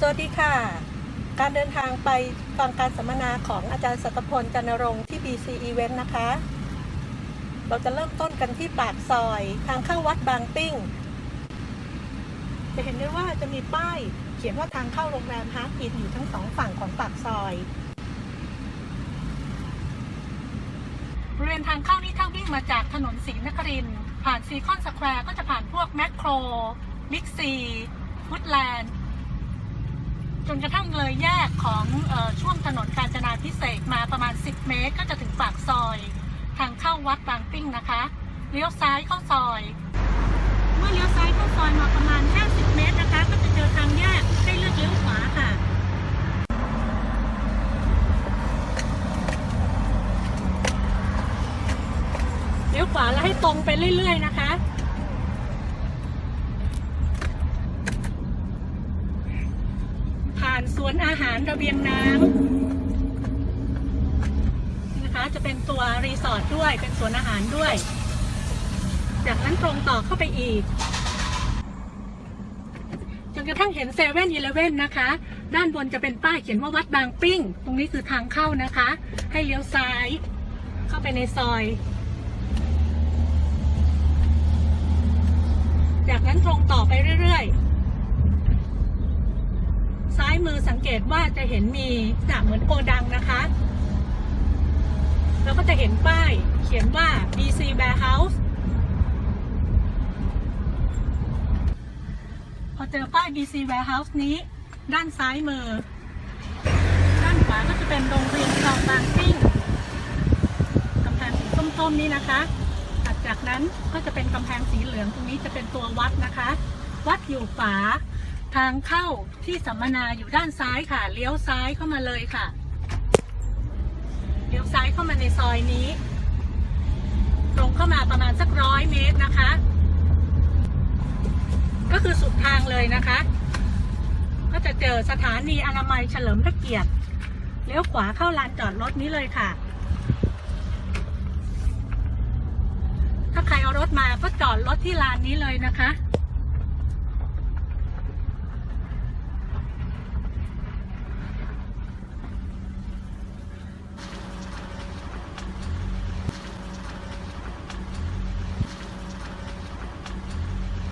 สวัสดีค่ะ การเดินทางไปฟังการสัมมนาของอาจารย์สัตพลจันรงค์ที่ BC Event นะคะ เราจะเริ่มต้นกันที่ปากซอยทางเข้าวัดบางปิ้ง จะเห็นได้ว่าจะมีป้ายเขียนว่าทางเข้าโรงแรมฮาร์ดอินอยู่ทั้งสองฝั่งของปากซอยบริเวณทางเข้านี่ถ้าวิ่งมาจากถนนศรีนครินทร์ผ่านซีคอนสแควร์ก็จะผ่านพวกแมคโครบิ๊กซีฟุตแลนด์ จนกระทั่งเลยแยกของออช่วงถนนกาญจนาพิเศษมาประมาณ 10 เมตร ก็จะถึงปากซอย ทางเข้าวัดบางปิ้งนะคะ เลี้ยวซ้ายเข้าซอย เมื่อเลี้ยวซ้ายเข้าซอยมาประมาณ 50 เมตรนะคะ ก็จะเจอทางแยกให้เลือกเลี้ยวขวาค่ะเลี้ยวขวาแล้วให้ตรงไปเรื่อย ๆ นะคะานสวนอาหารระเบียงน้ำนะคะ จะเป็นตัวรีสอร์ทด้วย เป็นสวนอาหารด้วย จากนั้นตรงต่อเข้าไปอีก จนกระทั่งเห็นเซเว่นอีเลเว่นนะคะ ด้านบนจะเป็นป้ายเขียนว่าวัดบางปิ้ง ตรงนี้คือทางเข้านะคะ ให้เลี้ยวซ้าย เข้าไปในซอย จากนั้นตรงต่อไปเรื่อยๆ ซ้ายมือสังเกตว่าจะเห็นมีจะเหมือนโกดังนะคะ แล้วก็จะเห็นป้ายเขียนว่า BC Bear House พอเจอป้าย BC Warehouse นี้ด้านซ้ายมือ ด้านขวาก็จะเป็นโรงเรียนคลองบางปิ้งกำแพงสีส้มๆนี้นะคะถัดจากนั้นก็จะเป็นกำแพงสีเหลืองตรงนี้จะเป็นตัววัดนะคะ วัดอยู่ฝา ทางเข้าที่สัมมนาอยู่ด้านซ้ายค่ะ เลี้ยวซ้ายเข้ามาเลยค่ะ เลี้ยวซ้ายเข้ามาในซอยนี้ ตรงเข้ามาประมาณสักร้อยเมตรนะคะ ก็คือสุดทางเลยนะคะ ก็จะเจอสถานีอนามัยเฉลิมพระเกียรติ เลี้ยวขวาเข้าลานจอดรถนี้เลยค่ะ ถ้าใครเอารถมาก็จอดรถที่ลานนี้เลยนะคะ